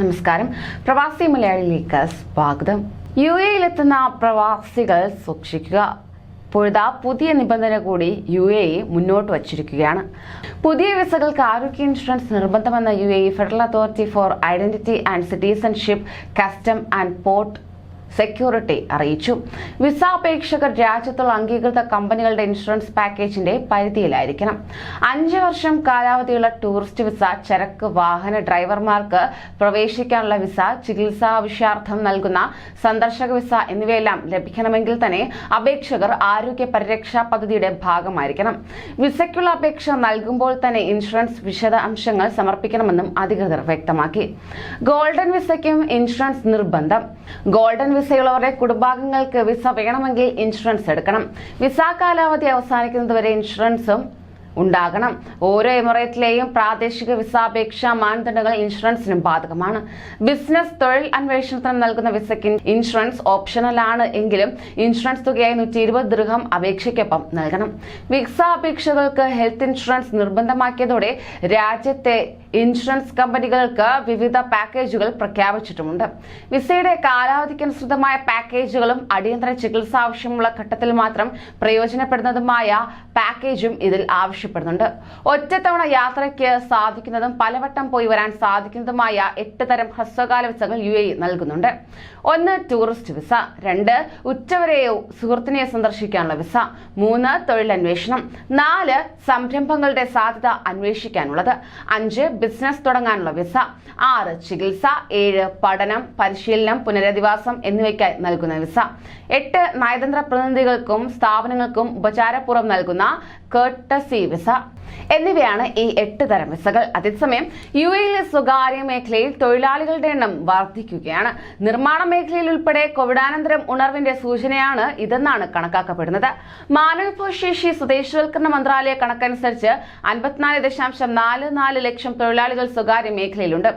നമസ്കാരം. പ്രവാസി മലയാളിയിലേക്ക് സ്വാഗതം. യു എയിലെത്തുന്ന പ്രവാസികൾ സൂക്ഷിക്കുക. ഇപ്പോഴത്തെ പുതിയ നിബന്ധന കൂടി യു എ മുന്നോട്ട് വച്ചിരിക്കുകയാണ്. പുതിയ വിസകൾക്ക് ആരോഗ്യ insurance നിർബന്ധമെന്ന U A federal authority for identity and citizenship custom and port security അറിയിച്ചു. വിസ അപേക്ഷകർ രാജ്യത്തുള്ള അംഗീകൃത കമ്പനികളുടെ ഇൻഷുറൻസ് പാക്കേജിന്റെ പരിധിയിലായിരിക്കണം. അഞ്ച് വർഷം കാലാവധിയുള്ള ടൂറിസ്റ്റ് വിസ ചരക്ക് വാഹന ഡ്രൈവർമാർക്ക് പ്രവേശിക്കാനുള്ള വിസ ചികിത്സാ ആവശ്യാർത്ഥം നൽകുന്ന സന്ദർശക വിസ എന്നിവയെല്ലാം ലഭിക്കണമെങ്കിൽ തന്നെ അപേക്ഷകർ ആരോഗ്യ പരിരക്ഷാ പദ്ധതിയുടെ ഭാഗമായിരിക്കണം. വിസയ്ക്കുള്ള അപേക്ഷ നൽകുമ്പോൾ തന്നെ ഇൻഷുറൻസ് വിശദാംശങ്ങൾ സമർപ്പിക്കണമെന്നും അധികൃതർ വ്യക്തമാക്കി. ഗോൾഡൻ വിസയ്ക്കും ഇൻഷുറൻസ് നിർബന്ധം. ഗോൾഡൻ വിസയുള്ളവരുടെ കുടുംബാംഗങ്ങൾക്ക് വിസ വേണമെങ്കിൽ ഇൻഷുറൻസ് എടുക്കണം. വിസ കാലാവധി അവസാനിക്കുന്നതുവരെ ഇൻഷുറൻസും ഉണ്ടാകണം. ഓരോ എമിറേറ്റിലെയും പ്രാദേശിക വിസാപേക്ഷ മാനദണ്ഡങ്ങൾ ഇൻഷുറൻസിനും ബാധകമാണ്. ബിസിനസ് തൊഴിൽ അന്വേഷണത്തിന് നൽകുന്ന വിസയ്ക്ക് ഇൻഷുറൻസ് ഓപ്ഷണൽ ആണ് എങ്കിലും ഇൻഷുറൻസ് തുകയായി നൂറ്റി ഇരുപത് ദൃഹം അപേക്ഷയ്ക്കൊപ്പം നൽകണം. വിസ അപേക്ഷകൾക്ക് ഹെൽത്ത് ഇൻഷുറൻസ് നിർബന്ധമാക്കിയതോടെ രാജ്യത്തെ ഇൻഷുറൻസ് കമ്പനികൾക്ക് വിവിധ പാക്കേജുകൾ പ്രഖ്യാപിച്ചിട്ടുമുണ്ട്. വിസയുടെ കാലാവധിക്കനുസൃതമായ പാക്കേജുകളും അടിയന്തര ചികിത്സ ആവശ്യമുള്ള ഘട്ടത്തിൽ മാത്രം പ്രയോജനപ്പെടുന്നതുമായ പാക്കേജും ഇതിൽ ആവശ്യപ്പെടുന്നുണ്ട്. ഒറ്റത്തവണ യാത്രയ്ക്ക് സാധിക്കുന്നതും പലവട്ടം പോയി വരാൻ സാധിക്കുന്നതുമായ എട്ട് തരം ഹ്രസ്വകാല വിസകൾ യു എ നൽകുന്നുണ്ട്. ഒന്ന് ടൂറിസ്റ്റ് വിസ. രണ്ട് ഉറ്റവരെയോ സുഹൃത്തിനെയോ സന്ദർശിക്കാനുള്ള വിസ. മൂന്ന് തൊഴിലന്വേഷണം. നാല് സംരംഭങ്ങളുടെ സാധ്യത അന്വേഷിക്കാനുള്ളത്. അഞ്ച് ബിസിനസ് തുടങ്ങാനുള്ള വിസ. ആറ് ചികിത്സ. ഏഴ് പഠനം പരിശീലനം പുനരധിവാസം എന്നിവയ്ക്കായി നൽകുന്ന വിസ. എട്ട് നയതന്ത്ര പ്രതിനിധികൾക്കും സ്ഥാപനങ്ങൾക്കും ഉപചാരപൂർവം നൽകുന്ന കേട്ടസി വിസ. എന്നിവയാണ് ഈ എട്ട് തരം വിസകൾ. അതേസമയം യു എയിലെ സ്വകാര്യ മേഖലയിൽ തൊഴിലാളികളുടെ എണ്ണം വർദ്ധിക്കുകയാണ്. നിർമ്മാണ മേഖലയിൽ ഉൾപ്പെടെ കോവിഡാനന്തരം ഉണർവിന്റെ സൂചനയാണ് ഇതെന്നാണ് കണക്കാക്കപ്പെടുന്നത്. മാനവിഭവശേഷി സ്വദേശവൽക്കരണ മന്ത്രാലയ കണക്കനുസരിച്ച് അൻപത്തിനാല് ദശാംശം നാല് നാല് ലക്ഷം തൊഴിലാളികൾ സ്വകാര്യ മേഖലയിലുണ്ട്.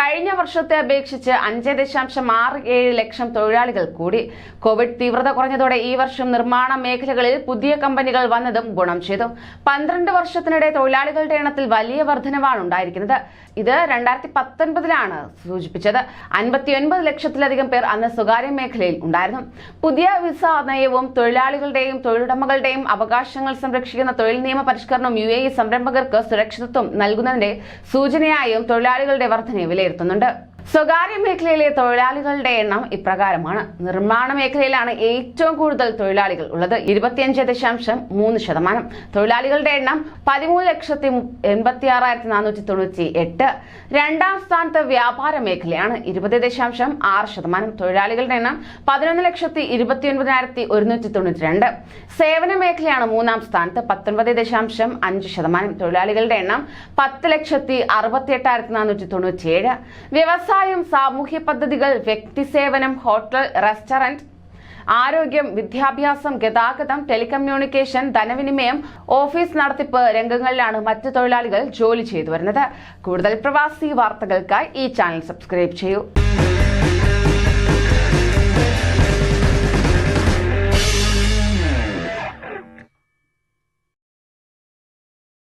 കഴിഞ്ഞ വർഷത്തെ അപേക്ഷിച്ച് അഞ്ച് ദശാംശം ആറ് ഏഴ് ലക്ഷം തൊഴിലാളികൾ കൂടി. കോവിഡ് തീവ്രത കുറഞ്ഞതോടെ ഈ വർഷം നിർമ്മാണ മേഖലകളിൽ പുതിയ കമ്പനികൾ വന്നതും ഗുണം ചെയ്തു. പന്ത്രണ്ട് വർഷത്തിനിടെ തൊഴിലാളികളുടെ എണ്ണത്തിൽ വലിയ വർധനവാണ് ഉണ്ടായിരിക്കുന്നത് ഇത് രണ്ടായിരത്തി പത്തൊൻപതിലാണ് സൂചിപ്പിച്ചത്. അൻപത്തിയൊൻപത് ലക്ഷത്തിലധികം പേർ അന്ന് സ്വകാര്യ മേഖലയിൽ ഉണ്ടായിരുന്നു. പുതിയ വിസ നയവും തൊഴിലാളികളുടെയും തൊഴിലുടമകളുടെയും അവകാശങ്ങൾ സംരക്ഷിക്കുന്ന തൊഴിൽ നിയമ പരിഷ്കരണവും യു എ സംരംഭകർക്ക് സുരക്ഷിതത്വം നൽകുന്നതിന്റെ സൂചനയായും തൊഴിലാളികളുടെ വർധനയെ വിലയിരുത്തുന്നുണ്ട്. സ്വകാര്യ മേഖലയിലെ തൊഴിലാളികളുടെ എണ്ണം ഇപ്രകാരമാണ്. നിർമ്മാണ മേഖലയിലാണ് ഏറ്റവും കൂടുതൽ തൊഴിലാളികൾ ഉള്ളത്. ഇരുപത്തിയഞ്ച് ദശാംശം മൂന്ന് ശതമാനം. തൊഴിലാളികളുടെ എണ്ണം പതിമൂന്ന് ലക്ഷത്തി എൺപത്തി ആറായിരത്തി നാനൂറ്റി തൊണ്ണൂറ്റി എട്ട്. രണ്ടാം സ്ഥാനത്ത് വ്യാപാര മേഖലയാണ്. ഇരുപത് ദശാംശം ആറ് ശതമാനം. തൊഴിലാളികളുടെ എണ്ണം പതിനൊന്ന് ലക്ഷത്തി ഇരുപത്തി ഒൻപതിനായിരത്തി ഒരുന്നൂറ്റി തൊണ്ണൂറ്റി രണ്ട് സേവന മേഖലയാണ് മൂന്നാം സ്ഥാനത്ത്. പത്തൊൻപത് ദശാംശം അഞ്ച് ശതമാനം. തൊഴിലാളികളുടെ എണ്ണം പത്ത് ലക്ഷത്തി അറുപത്തി എട്ടായിരത്തി നാനൂറ്റി തൊണ്ണൂറ്റിയേഴ്. വ്യവസായം സാമൂഹ്യ പദ്ധതികൾ വ്യക്തിസേവനം ഹോട്ടൽ റെസ്റ്റോറന്റ് ആരോഗ്യം വിദ്യാഭ്യാസം ഗതാഗതം ടെലികമ്മ്യൂണിക്കേഷൻ ധനവിനിമയം ഓഫീസ് നടത്തിപ്പ് രംഗങ്ങളിലാണ് മറ്റ് തൊഴിലാളികൾ ജോലി ചെയ്തു വരുന്നത്. കൂടുതൽ പ്രവാസി വാർത്തകൾക്കായി ഈ ചാനൽ സബ്സ്ക്രൈബ് ചെയ്യൂ.